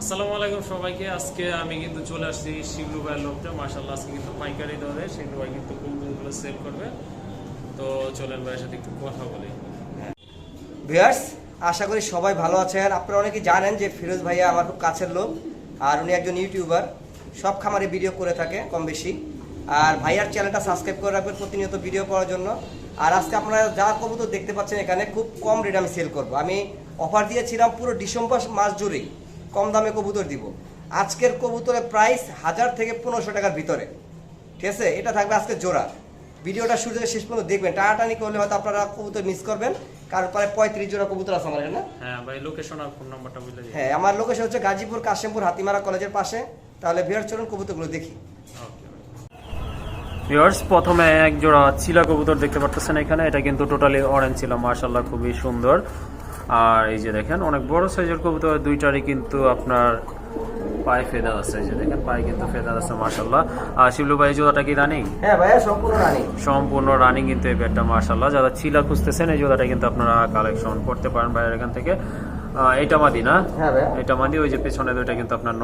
আসসালামু আলাইকুম সবাইকে। আজকে আমি কিন্তু চলে আসছি শিবলু ভাইয়ের লোকটা। মার্শাল্লাহ আজকে কিন্তু পাইকারি দরে। শিবলু ভাই কিন্তু কবুতরগুলো সেল করবে? তো চলেন ভাইয়ের সাথে একটু কথা বলি। ভিউয়ার্স, আশা করি সবাই ভালো আছেন। আপনারা অনেকে জানেন যে ফিরোজ ভাইয়া আমার খুব কাছের লোক আর উনি একজন ইউটিউবার। সব খামারে ভিডিও করে থাকে কম বেশি। আর ভাইয়ার চ্যানেলটা সাবস্ক্রাইব করে রাখবেন প্রতিনিয়ত ভিডিও করার জন্য। আর আজকে আপনারা যা কবুতর দেখতে পাচ্ছেন এখানে খুব কম রেট আমি সেল করব। আমি অফার দিয়েছিলাম পুরো ডিসেম্বর মাস জুড়েই। কম দামে কবুতর দিব। আজকের কবুতরের প্রাইস হাজার থেকে পনেরোশো টাকার ভিতরে। ঠিক আছে? এটা থাকবে আজকে জোড়া। ভিডিওটা শুরু থেকে শেষ পর্যন্ত দেখবেন। টানাটানি করলে হয়তো আপনারা কবুতর মিস করবেন। কারণ প্রায় পঁয়ত্রিশ জোড়া কবুতর আছে আমার এখানে হ্যাঁ ভাই লোকেশন আর ফোন নাম্বারটা বলে হ্যাঁ আমার লোকেশন হচ্ছে গাজীপুর কাশিমপুর হাতিমারা কলেজের পাশে। তাহলে ভিড় চলুন কবুতরগুলো দেখি। ভিউয়ার্স প্রথমে এক জোড়া চিলা কবুতর দেখতে পারতেছেন এখানে। এটা কিন্তু টোটালি অরেঞ্জ ছিল। মার্শাল্লাহ খুবই সুন্দর। আর এই যে দেখেন অনেক বড় সাইজের কবুতর দুইটারই কিন্তু আপনার পায়ে ফেদার আছে। এই যে দেখেন পায়ে কিন্তু ফেদার আছে মার্শাল্লাহ আর শিবলু ভাই জোড়াটা কি রানিং হ্যাঁ ভাইয়া সম্পূর্ণ রানিং সম্পূর্ণ রানিং কিন্তু এই ব্যাটটা মার্শাল্লাহ যারা চিলা খুঁজতেছেন এই জোড়াটা কিন্তু আপনারা কালেকশন করতে পারেন বাইরের এখান থেকে। এটা মাদি না? হ্যাঁ এটা মাদি ওই যে পেছনে দুইটা কিন্তু আপনার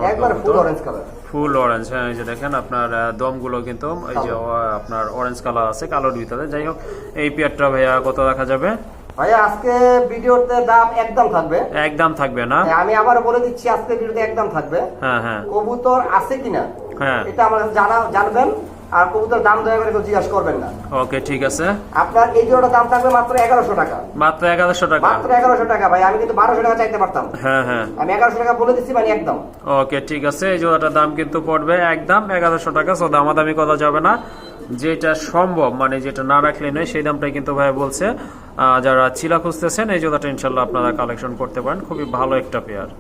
full orange colour full orange হ্যাঁ এই যে দেখেন আপনার দমগুলো কিন্তু এই যে আপনার অরেঞ্জ কালার আছে কালোর ভিতরে যাই হোক এই পেয়ারটা ভাইয়া কত রাখা যাবে? ভাইয়া আজকে ভিডিওতে দাম একদম থাকবে। একদম থাকবে না? হ্যাঁ, আমি আবার বলে দিচ্ছি আজকে ভিডিওতে একদম থাকবে। হ্যাঁ হ্যাঁ। কবুতর আছে কিনা? হ্যাঁ। এটা আমার জানা জানবেন আর কবুতর দাম দয়া করে জিজ্ঞাসা করবেন না। ওকে ঠিক আছে। আপনার এই জোড়াটা দাম থাকবে মাত্র এগারোশো টাকা। মাত্র এগারোশো টাকা? মাত্র এগারোশো টাকা ভাই আমি কিন্তু বারোশো টাকা চাইতে পারতাম। হ্যাঁ হ্যাঁ। আমি এগারোশো টাকা বলে দিচ্ছি মানে একদম। ওকে ঠিক আছে। এই জোড়াটার দাম কিন্তু পড়বে একদম এগারোশো টাকা সো দামাদামি করা যাবে না। যেটা সম্ভব মানে যেটা না রাখলে নয় সেই দামটাই কিন্তু ভাই বলছে। যারা চিলা খুঁজতেছেন এই জোড়াটা ইনশাল্লাহ আপনারা কালেকশন করতে পারেন। খুবই ভালো একটা পেয়ার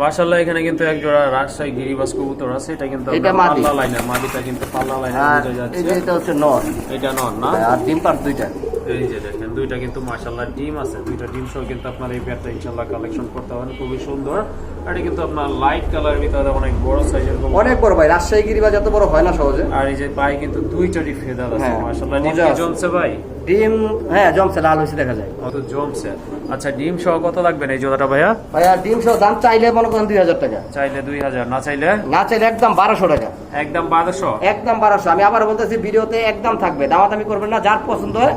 মাশাল্লাহ এখানে কিন্তু এক জোড়া রাজশাহী গিরিবাস কবুতর আছে। এটা কিন্তু। পাল্লা লাইনের মাদিটা কিন্তু পাল্লা লাইনে আর বোঝা যাচ্ছে। এটা হচ্ছে নর। এটা নন না? আর ডিম পার দুইটা। এই যে দেখেন দুইটা কিন্তু মাশাল্লাহ ডিম আছে। দুইটা ডিম সহ কিন্তু আপনার এই ইনশাল্লাহ কালেকশন করতে পারেন খুবই সুন্দর। এটা কিন্তু আপনার লাইট ভিতরে অনেক বড় সাইজের অনেক বড় ভাই রাজশাহী গিরিবাজ এত বড় হয় না সহজে। আর এই যে পায়ে কিন্তু দুইটারই ফেদার আছে হ্যাঁ, মাশাল্লাহ ডিম জমছে ভাই? ডিম হ্যাঁ জমছে লাল হয়েছে দেখা যায়। কত জমছে? আচ্ছা ডিম সহ কত লাগবে এই জোড়াটা ভাইয়া? ভাইয়া ডিম সহ দাম চাইলে মনে করেন দুই হাজার টাকা। চাইলে দুই হাজার না চাইলে? না চাইলে একদম বারোশো টাকা। একদম বারোশো? একদম বারোশো। আমি আবার বলতেছি ভিডিওতে একদম থাকবে। দামাদামি করবেন না যার পছন্দ হয়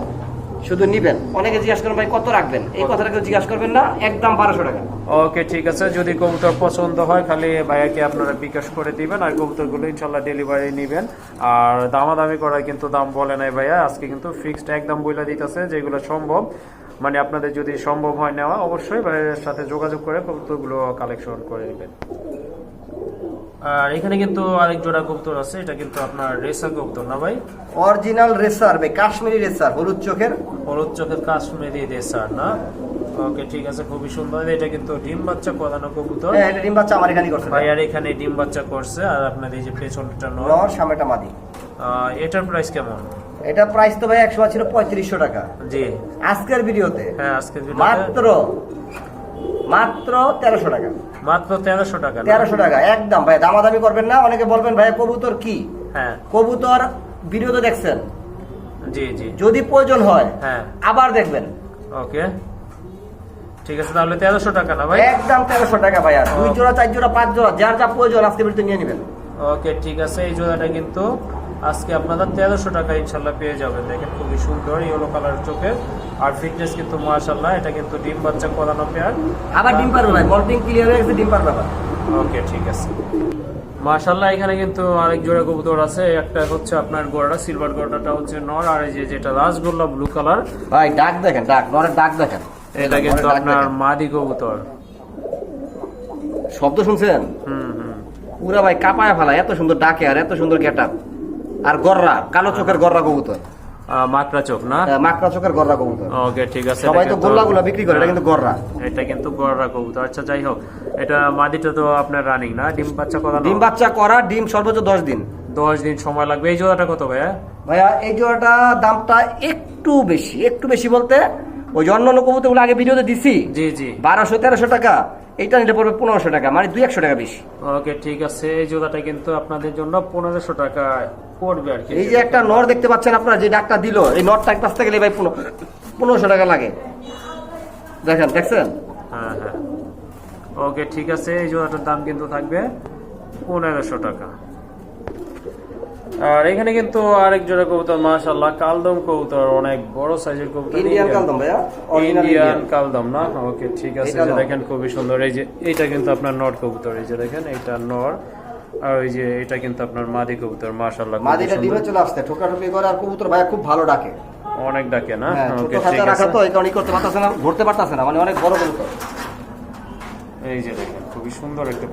শুধু নিবেন। অনেকে জিজ্ঞাসা করেন ভাই কত রাখবেন? এই কথাটা কেউ জিজ্ঞাসা করবেন না একদম বারোশো টাকা। ওকে ঠিক আছে। যদি কবুতর পছন্দ হয় খালি ভাইয়াকে আপনারা বিকাশ করে দিবেন আর কবুতরগুলো ইনশাল্লাহ ডেলিভারি নেবেন। আর দামাদামি করার কিন্তু দাম বলে নাই ভাইয়া। আজকে কিন্তু ফিক্সড একদম বইলা দিতেছে যেগুলো সম্ভব। মানে আপনাদের যদি সম্ভব হয় নেওয়া অবশ্যই ভাইয়ের সাথে যোগাযোগ করে কবুতরগুলো কালেকশন করে নেবেন। আর এখানে কিন্তু আরেক জোড়া কবুতর আছে এটা কিন্তু আপনার রেসা কবুতর না ভাই? অরিজিনাল রেসার ভাই কাশ্মীরি রেসার হলুদ চোখের। হলুদ চোখের কাশ্মীরি রেসার না? ওকে ঠিক আছে খুবই সুন্দর। এটা কিন্তু ডিম বাচ্চা করানো কবুতর। হ্যাঁ এটা ডিম বাচ্চা আমার এখানে করছে ভাই। আর এখানে ডিম বাচ্চা করছে আর আপনার এই যে পেছনটা নর সামনেটা মাদি। এটার প্রাইস কেমন? এটা প্রাইস তো ভাই একশো ছিল পঁয়ত্রিশশো টাকা। জি। আজকের ভিডিওতে হ্যাঁ আজকে মাত্র মাত্র তেরোশো টাকা। মাত্র তেরোশো টাকা তেরোশো টাকা একদম। ভাই দামাদামি করবেন না অনেকে বলবেন ভাই কবুতর কি? হ্যাঁ। কবুতর ভিডিও তো দেখছেন? জি জি। যদি প্রয়োজন হয় হ্যাঁ। আবার দেখবেন। ওকে। ঠিক আছে তাহলে তেরোশো টাকা না ভাই? একদম তেরোশো টাকা ভাই আর দুই জোড়া চার জোড়া পাঁচ জোড়া যার যা প্রয়োজন আজকে ভিডিওতে নিয়ে নেবেন। ওকে ঠিক আছে এই জোড়াটা কিন্তু আজকে আপনারা তেরোশো টাকা ইনশাল্লাহ পেয়ে যাবেন। দেখেন খুবই সুন্দর ইয়েলো কালার চোখে। আর ফিটনেস কিন্তু মাশাল্লাহ এটা কিন্তু ডিম বাচ্চা করানো পেয়ার আবার ডিম পারবে ভাই মল্টিং ক্লিয়ার হয়ে গেছে ডিম পারবে ওকে ঠিক আছে। মাশাল্লাহ এখানে কিন্তু আরেক জোড়া কবুতর আছে। একটা হচ্ছে আপনার গোড়াটা সিলভার গোড়াটা হচ্ছে নর আর এই যে যেটা রাসগোল্লা ব্লু কালার ভাই ডাক দেখেন ডাক নরের ডাক দেখেন। এটা কিন্তু আপনার মাদি কবুতর। শব্দ শুনছেন? হুম হুম। পুরা ভাই কাপায় ফেলা এত সুন্দর ডাকে আর এত সুন্দর গেট আর গররা কালো চোখের গররা কবুতর। মাকড়া চোখ না? হ্যাঁ, মাকড়া চোখের গররা কবুতর। ওকে ঠিক আছে সবাই তো বিক্রি করে এটা কিন্তু গররা। এটা কিন্তু গড়রা কবুতর। আচ্ছা যাই হোক এটা মাদিটা তো আপনার রানিং না? ডিম বাচ্চা করানো ডিম বাচ্চা করা ডিম সর্বোচ্চ দশ দিন। দশ দিন সময় লাগবে। এই জোড়াটা কত ভাইয়া? ভাইয়া এই জোড়াটা দামটা একটু বেশি একটু বেশি বলতে ওই যে অন্য অন্য কবুতরগুলো আগে ভিডিওতে দিছি জি জি। বারোশো তেরোশো টাকা। এইটা নিলে পড়বে পনেরোশো টাকা মানে দুই একশো টাকা বেশি। ওকে ঠিক আছে। এই জোড়াটা কিন্তু আপনাদের জন্য পনেরোশো টাকা পড়বে আর কি। এই যে একটা নর দেখতে পাচ্ছেন আপনারা যে ডাকটা দিল এই নরটা এক পাশ থেকে গেলে ভাই পনেরোশো টাকা লাগে। দেখেন দেখছেন? হ্যাঁ হ্যাঁ। ওকে ঠিক আছে। এই জোড়াটার দাম কিন্তু থাকবে পনেরোশো টাকা। আর এখানে কিন্তু আরেক জোড়া কবুতর মাশাল্লাহ কালদম কবুতর অনেক বড় সাইজের কবুতর। ইন্ডিয়ান কালদম ভাইয়া? ইন্ডিয়ান কালদম না? ওকে ঠিক আছে যে দেখেন খুবই সুন্দর। এই যে এটা কিন্তু আপনার নর কবুতর এই যে দেখেন এটা নর। আর ওই যে এটা কিন্তু আপনার মাদি কবুতর মাদিটা ডিমে চলে আসছে ঠোকাঠুকি করে আর কবুতর ভাইয়া খুব ভালো ডাকে। অনেক ডাকে না? হ্যাঁ ওকে ঠিক রাখা তো এই কারণে করতে পারতেছে না ঘুরতে পারতেছে না মানে অনেক বড় কবুতর। এই যে দেখেন খুবই সুন্দর একটা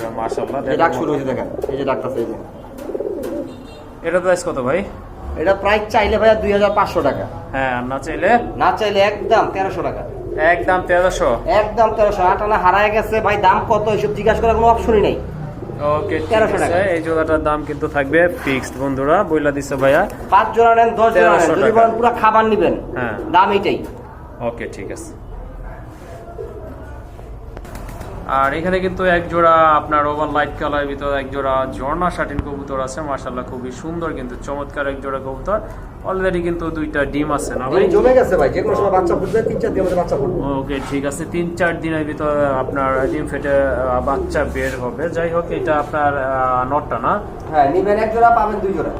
ডাক শুরু হয়েছে দেখেন এই যে এই যে। এটা প্রাইস কত ভাই? এটা প্রাইস চাইলে ভাইয়া দুই হাজার পাঁচশো টাকা। হ্যাঁ না চাইলে? না চাইলে একদম তেরোশো টাকা। একদম তেরোশো? একদম তেরোশো। আটানা হারায় গেছে। ভাই দাম কত এসব জিজ্ঞাসা করার কোনো অপশনই নেই। ওকে ঠিক 1300 আছে। টাকা। এই জোড়াটার দাম কিন্তু থাকবে ফিক্সড বন্ধুরা। বইলা দিছে ভাইয়া। পাঁচ জোড়া নেন দশ জোড়া নেন। যদি বলেন পুরো খাবার নিবেন। হ্যাঁ। দাম এইটাই ওকে ঠিক আছে। আর এখানে কিন্তু এক জোড়া আপনার ওভার লাইট কালারের ভিতরে এক জোড়া ঝর্ণা শাটিন কবুতর আছে মাশাল্লাহ খুবই সুন্দর কিন্তু চমৎকার এক জোড়া কবুতর। অলরেডি কিন্তু দুইটা ডিম আছে না ভাই? জমে গেছে ভাই যে কোনো সময় বাচ্চা ফুটবে তিন চার দিনের মধ্যে বাচ্চা ফুটবে। ওকে ঠিক আছে। তিন চার দিনের ভিতরে আপনার ডিম ফেটে বাচ্চা বের হবে। যাই হোক এটা আপনার নটটা না? হ্যাঁ নিবেন এক জোড়া পাবেন দুই জোড়া।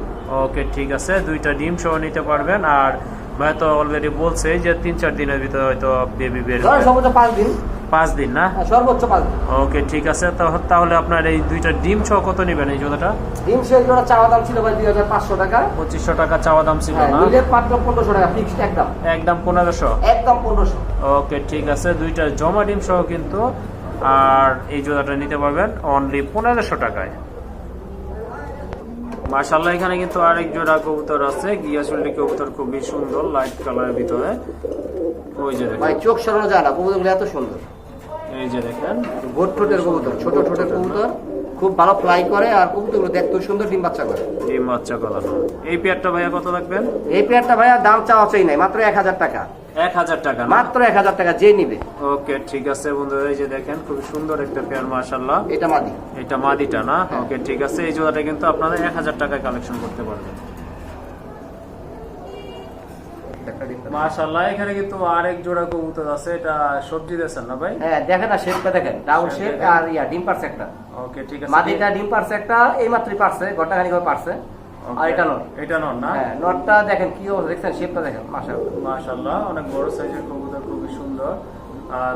ওকে ঠিক আছে। দুইটা ডিম সহ নিতে পারবেন। আর ভাই তো অলরেডি বলছে যে তিন চার দিনের ভিতরে হয়তো বেবি বের সর্বোচ্চ পাঁচ দিন। পাঁচ দিন না? হ্যাঁ, সর্বোচ্চ পাঁচ দিন। ওকে ঠিক আছে। তাহ- তাহলে আপনার এই দুইটা ডিম সহ কত নেবেন এই জোড়াটা? ডিম সেই জোড়া চাওয়া দাম ছিল ভাই দুই হাজার পাঁচশো টাকা। পঁচিশশো টাকা চাওয়া দাম ছিল হ্যাঁ না? মাত্র পনেরোশো টাকা ফিক্সড একদম। একদম পনেরোশো? একদম পনেরোশো। ওকে ঠিক আছে। দুইটা জমা ডিম সহ কিন্তু আর এই জোড়াটা নিতে পারবেন অনলি পনেরোশো টাকায়। মার্শাল্লাহ এখানে কিন্তু আরেক জোড়া কবুতর আছে। গিয়াসুল্লি কবুতর খুবই সুন্দর লাইট কালারের ভিতরে। ওই যে দেখেন। ভাই চোখ সরানো যায় না কবুতরগুলো এত সুন্দর। এই যে দেখেন। গোট ঠোঁটের কবুতর ছোট ছোটের কবুতর। খুব ভালো ফ্লাই করে আর কবুতরগুলো দেখতে সুন্দর ডিম বাচ্চা করে। ডিম বাচ্চা কলানো এই পেয়ারটা ভাইয়া কত রাখবেন এই পেয়ারটা ভাইয়া দাম চাওয়া চাই নাই মাত্র এক হাজার টাকা। এক হাজার টাকা মাত্র টাকা যে নিবে। ওকে ঠিক আছে বন্ধুরা এই যে দেখেন খুব সুন্দর একটা পেয়ার মার্শাল্লাহ এটা মাদি। এটা মাদিটা না? হ্যাঁ। ওকে ঠিক আছে এই জোড়াটা কিন্তু আপনারা এক হাজার টাকায় কালেকশন করতে পারবেন। মার্শাল্লাহ এখানে কিন্তু আরেক জোড়া কবুতর আছে এটা সবজি দিয়েছেন না ভাই? হ্যাঁ দেখেন না শেপটা দেখেন ডাউন শেপ আর ইয়া ডিম পারছে একটা। ওকে ঠিক আছে মাদিটা ডিম পারছে একটা এই মাত্রই পারছে ঘণ্টা খানিক করে পারছে আর এটা নট এটা নন না? হ্যাঁ নটটা দেখেন কি অবস্থা দেখছেন? শেপটা দেখেন মাশাআল্লাহ। মাশাল্লাহ অনেক বড় সাইজের কবুতর খুবই সুন্দর।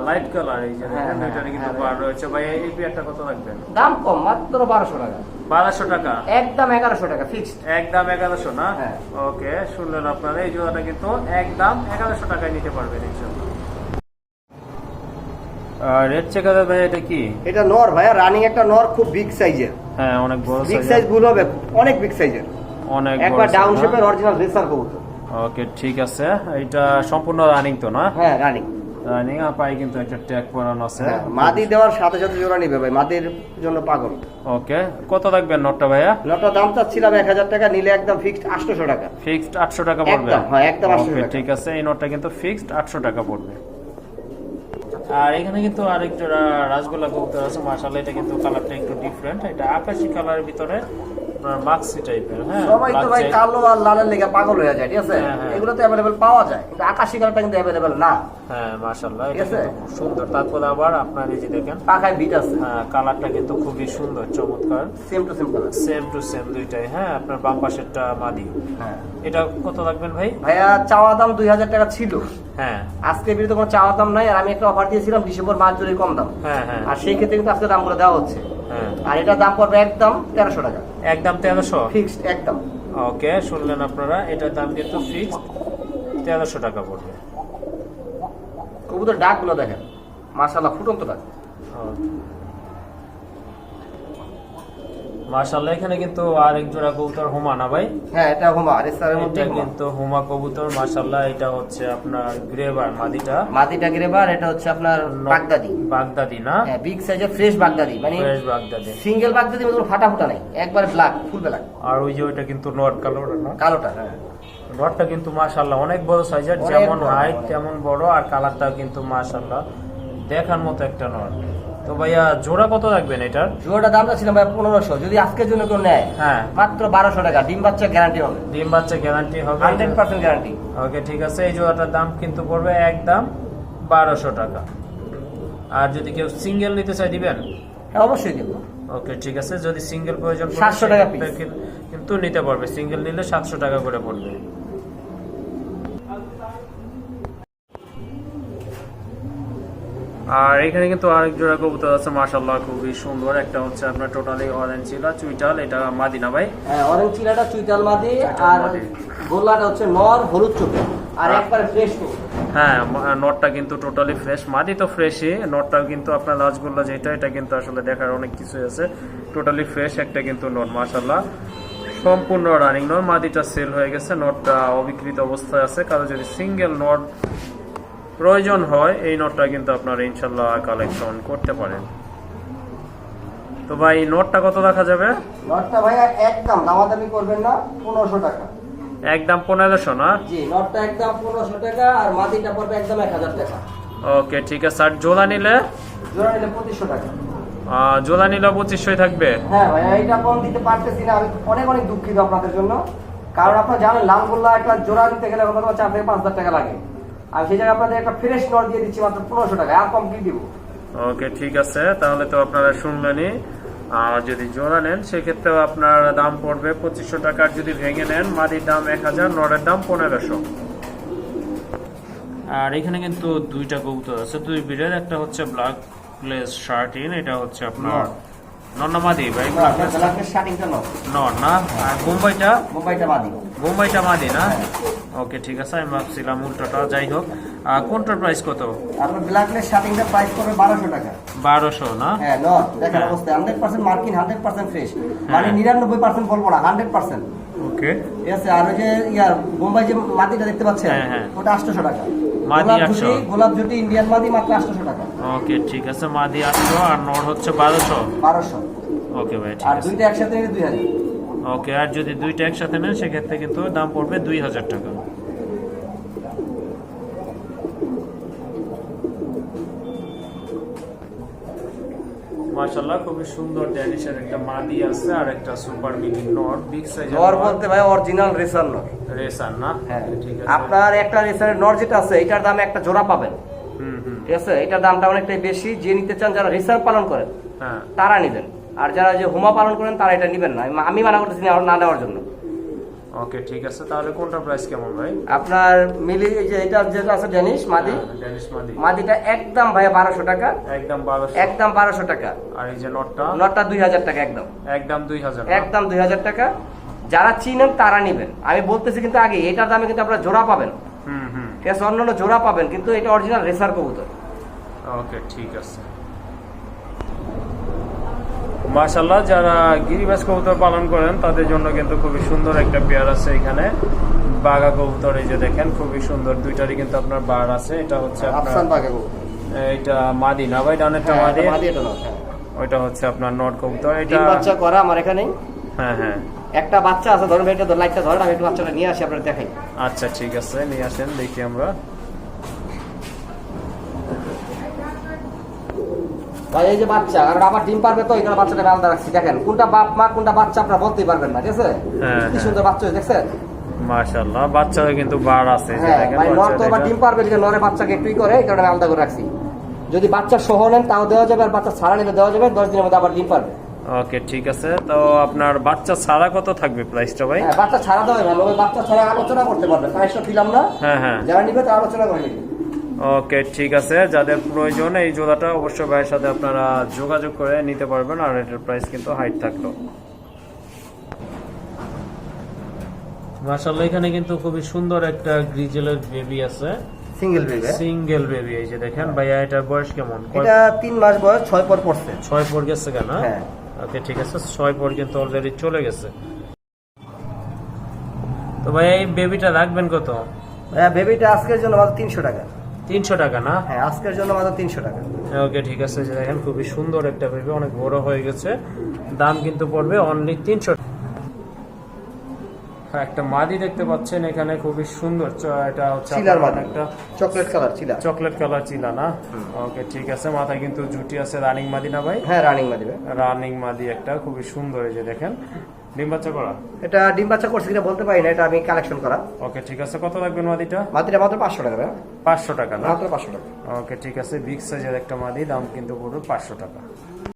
লাইট কালার এই যে হ্যাঁ, দেখেন হ্যাঁ, কিন্তু হ্যাঁ, বার রয়েছে। ভাই এই পেয়ারটা কত রাখবেন দাম কম মাত্র বারোশো টাকা। বারোশো টাকা? একদম এগারোশো টাকা ফিক্সড একদম এগারোশো না? হ্যাঁ। ওকে শুনলেন আপনারা এই জোড়াটা কিন্তু একদম এগারোশো টাকায় নিতে পারবেন ইনশাল্লাহ রেড চেকার ভাই এটা কি? এটা নর ভাইয়া রানিং একটা নর খুব বিগ সাইজের হ্যাঁ অনেক বড় বিগ সাইজ সাইজ ভুল হবে অনেক বিগ সাইজের অনেক একবার ডাউন শেপের অরিজিনাল রেসার কবুতর ওকে ঠিক আছে। এটা সম্পূর্ণ রানিং তো না? হ্যাঁ রানিং রানিং কিন্তু একটা ট্যাগ পরানো আছে। হ্যাঁ, মাদি দেওয়ার সাথে সাথে জোড়া নিবে ভাই মাদির জন্য পাগল। ওকে কত নোটটা ভাইয়া? নটটা দাম চাচ্ছিলাম এক হাজার টাকা নিলে একদম ফিক্সড আটশোশো টাকা। ফিক্সড আটশো টাকা পড়বে? একদম, হ্যাঁ, একদম 800 টাকা। ঠিক আছে এই নোটটা কিন্তু ফিক্সড আটশো টাকা পড়বে। আর এখানে কিন্তু আরেক জোড়া রাসগোল্লা কবুতর আছে মার্শাল্লাহ এটা কিন্তু কালারটা একটু ডিফারেন্ট এটা আকাশি কালারের ভিতরে। আপনার মাক্সি টাইপের হ্যাঁ? সবাই তো ভাই কালো আর লালের লেগে পাগল হয়ে যায় ঠিক আছে? হ্যাঁ, হ্যাঁ। এগুলো তো অ্যাভেলেবেল পাওয়া যায় কিন্তু আকাশি কালারটা কিন্তু অ্যাভেলেবেল না। হ্যাঁ ঠিক আছে? খুব সুন্দর। তারপরে আবার আপনার এই যে দেখেন পাখায় বিট আছে। হ্যাঁ কালারটা কিন্তু খুবই সুন্দর চমৎকার। Same to same colour same to same দুইটাই হ্যাঁ আপনার বাম পাশেরটা মাদি। হ্যাঁ। এটা কত রাখবেন ভাই? ভাইয়া চাওয়া দাম দুই হাজার টাকা ছিল। হ্যাঁ। আজকে বিরুদ্ধে কোনো চাওয়া দাম নাই আর আমি একটা অফার দিয়েছিলাম ডিসেম্বর মাস জুড়ে কম দাম। হ্যাঁ হ্যাঁ। আর সেই ক্ষেত্রে কিন্তু আজকে দামগুলো দেওয়া হচ্ছে। আর এটা দাম পড়বে একদম তেরোশো টাকা। একদম তেরোশো? ফিক্সড একদম। ওকে শুনলেন আপনারা এটার দাম কিন্তু ফিক্সড তেরোশো টাকা পড়বে। কবুতর ডাকগুলো দেখেন মার্শাল্লাহ ফুটন্ত ডাক। মার্শাল্লাহ এখানে কিন্তু আরেক জোড়া কবুতর হুমা না ভাই? হ্যাঁ এটা হুমা রেস্তারের মধ্যে কিন্তু হুমা কবুতর এটা হচ্ছে আপনার গ্রেবার মাদিটা। মাদিটা গ্রেবার এটা হচ্ছে আপনার বাগদাদি। বাগদাদি না? হ্যাঁ বিগ সাইজের ফ্রেশ বাগদাদি মানে ফ্রেশ বাগদাদি। সিঙ্গেল বাগদাদি মতো ফাটা ফুটা নাই একবারে ব্ল্যাক ফুল ব্ল্যাক আর ওই যে ওইটা কিন্তু নট কালো না? কালোটা হ্যাঁ। নটটা কিন্তু মাশাল্লাহ অনেক বড় সাইজের যেমন হাইট তেমন বড় আর কালারটাও কিন্তু মাশাল্লাহ দেখার মতো একটা নট। তো ভাইয়া জোড়া কত রাখবেন এটার? জোড়াটা দামটা ছিল ভাই পনেরোশো যদি আজকের জন্য কেউ নেয় হ্যাঁ। মাত্র বারোশো টাকা ডিম বাচ্চা গ্যারান্টি হবে। ডিম বাচ্চা গ্যারান্টি হবে। হান্ড্রেড পার্সেন্ট গ্যারান্টি ওকে ঠিক আছে এই জোড়াটার দাম কিন্তু পড়বে একদম বারোশো টাকা। আর যদি কেউ সিঙ্গেল নিতে চাই দিবেন? হ্যাঁ অবশ্যই দেবো। ওকে ঠিক আছে যদি সিঙ্গেল প্রয়োজন সাতশো টাকা। কিন্তু নিতে পারবে সিঙ্গেল নিলে সাতশো টাকা করে পড়বে। আর এখানে কিন্তু আরেক জোড়া কবুতর আছে মাশাল্লাহ খুবই সুন্দর। একটা হচ্ছে আপনার টোটালি অরেঞ্জ ছিল চুইটাল এটা মাদিনা ভাই। হ্যাঁ অরেঞ্জ চিলাটা চুইতাল মাদি আর মাদি। গোল্লাটা হচ্ছে নর হলুদ চোখে। আর একবারে ফ্রেশ হ্যাঁ ম- নটটা কিন্তু টোটালি ফ্রেশ মাদি তো ফ্রেশই নটটাও কিন্তু আপনার লাজগুল্লা যেটা এটা কিন্তু আসলে দেখার অনেক কিছু আছে। টোটালি ফ্রেশ একটা কিন্তু নট মাশাল্লাহ সম্পূর্ণ রানিং নট মাদিটা সেল হয়ে গেছে নটটা অবিকৃত অবস্থায় আছে। কারও যদি সিঙ্গেল নট প্রয়োজন হয় এই নোটটা কিন্তু আপনারা ইনশাল্লাহ কালেকশন করতে পারেন। তো ভাই নোটটা কত রাখা যাবে? নটটা ভাইয়া একদম দামাদামি করবেন না পনেরোশো টাকা। একদম পনেরোশো না? জি নটটা একদম পনেরোশো টাকা আর মাদিটা পড়বে একদম এক হাজার টাকা। ওকে ঠিক আছে। আর জোলা নিলে? জোড়া নিলে পঁচিশশো টাকা। আহ, জোলা নিলে পঁচিশশোই থাকবে? হ্যাঁ ভাইয়া এইটা কম দিতে পারতেছি না আমি অনেক অনেক দুঃখিত আপনাদের জন্য। কারণ আপনারা জানেন লালগোল্লা একটা জোড়া দিতে গেলে কত চার থেকে পাঁচ হাজার টাকা লাগে। আর সেই জায়গায় আপনাদের একটা ফ্রেশ নট দিয়ে দিচ্ছি মাত্র পনেরোশো টাকা আর কম কি দিব? ওকে ঠিক আছে। তাহলে তো আপনারা শুনলেনই। আর যদি জোড়া নেন সেক্ষেত্রেও আপনার দাম পড়বে পঁচিশশো টাকার যদি ভেঙে নেন মাদির দাম এক হাজার নরের দাম পনেরোশো। আর এখানে কিন্তু দুইটা কবুতর আছে। দুই বিড়ের একটা হচ্ছে ব্ল্যাক প্লেস শার্টিন এটা হচ্ছে আপনার নন্না মাদি ভাই? নর না? আর বোম্বাইটা মুম্বাইটা মাদি। বোম্বাইটা মাদি না? ওকে ঠিক আছে আমি ভাবছিলাম উল্টোটা যাই হোক। কোনটার প্রাইস কত? আপনার ব্ল্যাকলেস স্টার্টিংটা প্রাইস করবে বারোশো টাকা। বারোশো না? হ্যাঁ নট দেখেন। অবস্থা হান্ড্রেড পার্সেন্ট মার্কিন হান্ড্রেড পার্সেন্ট ফ্রেশ মানে নিরানব্বই পার্সেন্ট বলব না হান্ড্রেড পার্সেন্ট ওকে। ঠিক আছে আর ওই যে ইয়ার বোম্বাই যে মাটিটা দেখতে পাচ্ছেন হ্যাঁ, হ্যাঁ। ওটা আটশোশো টাকা। মাদি গোলাপ 800 গোলাপ জুটি ইন্ডিয়ান মাদি মাত্র আটশোশো টাকা। ওকে ঠিক আছে মাদি আটশো আর নর হচ্ছে ওকে ভাই ঠিক আর দুইটা একসাথে নিলে ওকে আর যদি দুইটা একসাথে নেন সেক্ষেত্রে কিন্তু দাম পড়বে দুই হাজার টাকা। মাশাল্লাহ খুবই সুন্দর ড্যানিশের একটা মাদি আছে আর একটা সুপার মিনি বিগ সাইজ নর বলতে ভাই অরিজিনাল রেসার নর। রেসার না? হ্যাঁ। ঠিক আছে। আপনার একটা রেসারের নর যেটা আছে এটার দাম একটা জোড়া পাবেন। হুম হুম। ঠিক আছে? এটার দামটা অনেকটাই বেশি। যে নিতে চান যারা রেসার পালন করেন হ্যাঁ। তারা নেবেন। আর যারা যে হোমা পালন করেন তারা এটা নেবেন না। আমি- আমি মানা করতেছি না না নেওয়ার জন্য। ওকে ঠিক আছে। তাহলে কোনটা প্রাইস কেমন ভাই? আপনার মিলি এই যে এটা যেটা আছে ডেনিশ মাদি? ড্যানিশ মাদি। মাদিটা একদম ভাইয়া বারোশো টাকা। একদম বারোশো। একদম বারোশো টাকা। আর এই যে নটটা নটটা দুই হাজার টাকা একদম। একদম দুই হাজার একদম দুই হাজার টাকা। যারা চিনেন তারা নেবেন। আমি বলতেছি কিন্তু আগে এটার দামে কিন্তু আপনারা জোড়া পাবেন। হুম হুম। ঠিক আছে অন্যান্য জোড়া পাবেন কিন্তু এটা অরিজিনাল রেসার কবুতর। ওকে ঠিক আছে। মাশাল্লাহ যারা গিরিবাস কবুতর পালন করেন তাদের জন্য কিন্তু খুবই সুন্দর একটা পেয়ার আছে এখানে। বাঘা কবুতর এই যে দেখেন খুবই সুন্দর। দুইটারই কিন্তু আপনার বার আছে। এটা হচ্ছে আপনার এটা মাদি না ভাই? ডানেরটা হ্যাঁ, মাদি। হ্যাঁ। ওইটা হচ্ছে আপনার নট কবুতর। এটা বাচ্চা করা আমার এখানে। হ্যাঁ হ্যাঁ। একটা বাচ্চা আছে ধরুন এটা লাইটটা ধরেন আমি একটু বাচ্চাটা নিয়ে আসি আপনার দেখাই। আচ্ছা ঠিক আছে নিয়ে আসেন দেখি আমরা। ভাই এই যে বাচ্চা আবার ডিম পারবে তো এখানে বাচ্চাটা আলাদা রাখছি। দেখেন কোনটা বাপ মা কোনটা বাচ্চা আপনারা বলতেই পারবেন না ঠিক আছে? হ্যাঁ, কি হ্যাঁ। সুন্দর বাচ্চা দেখছেন? মাশাল্লাহ বাচ্চারা কিন্তু বার আছে হ্যাঁ ভাই নর তো আবার ডিম পারবে যে নরে বাচ্চাকে একটুই করে এই কারণে আলাদা করে রাখছি। যদি বাচ্চা সহ নেন তাও দেওয়া যাবে আর বাচ্চা ছাড়া নিলে দেওয়া যাবে দশ দিনের মধ্যে আবার ডিম পারবে। ওকে ঠিক আছে তো আপনার বাচ্চা ছাড়া কত থাকবে প্রাইসটা ভাই? বাচ্চা ছাড়া দেওয়া ভালো বাচ্চা ছাড়া আলোচনা করতে পারবে প্রাইসটা দিলাম না। হ্যাঁ হ্যাঁ। যারা নিবে তারা আলোচনা করে নিবে। ওকে ঠিক আছে। যাদের প্রয়োজন এই জোড়াটা অবশ্যই ভাইয়ের সাথে আপনারা যোগাযোগ করে নিতে পারবেন আর এটার প্রাইস কিন্তু হাইট থাকল। মাশাল্লাহ এখানে কিন্তু খুবই সুন্দর একটা গ্রিজেলের বেবি আছে। সিঙ্গেল বেবি সিঙ্গেল বেবি এই যে দেখেন ভাইয়া এটার বয়স কেমন? এটা তিন মাস বয়স ছয় পর পড়ছে। ছয় পর গেছে কেন? হ্যাঁ। ওকে ঠিক আছে ছয় পর কিন্তু অলরেডি চলে গেছে। তো ভাই এই বেবিটা রাখবেন কত? হ্যাঁ বেবিটা আজকের জন্য মাত্র তিনশো টাকা। তিনশো টাকা না? হ্যাঁ আজকের জন্য মাত্র তিনশো টাকা। ওকে ঠিক আছে দেখেন খুবই সুন্দর একটা বেবি অনেক বড় হয়ে গেছে। দাম কিন্তু পড়বে অনলি তিনশো হ্যাঁ, একটা মাদি দেখতে পাচ্ছেন এখানে খুবই সুন্দর। এটা হচ্ছে একটা চকলেট কালার চিলা। চকলেট কালার চিলা না? ওকে ঠিক আছে মাথায় কিন্তু জুটি আছে রানিং মাদি না ভাই? হ্যাঁ রানিং মাদি রানিং মাদি একটা খুবই সুন্দর এই যে দেখেন। ডিম বাচ্চা করা? এটা ডিম বাচ্চা করছে কিনা বলতে পারি না এটা আমি কালেকশন করা। ওকে ঠিক আছে। কত লাগবে মাদিটা? মাদিটা মাত্র পাঁচশো টাকা পাঁচশো টাকা না? মাত্র পাঁচশো টাকা। ওকে ঠিক আছে। বিগ সাইজের একটা মাদি দাম কিন্তু পুরো পাঁচশো টাকা।